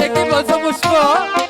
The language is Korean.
애기 만져보고 싶어?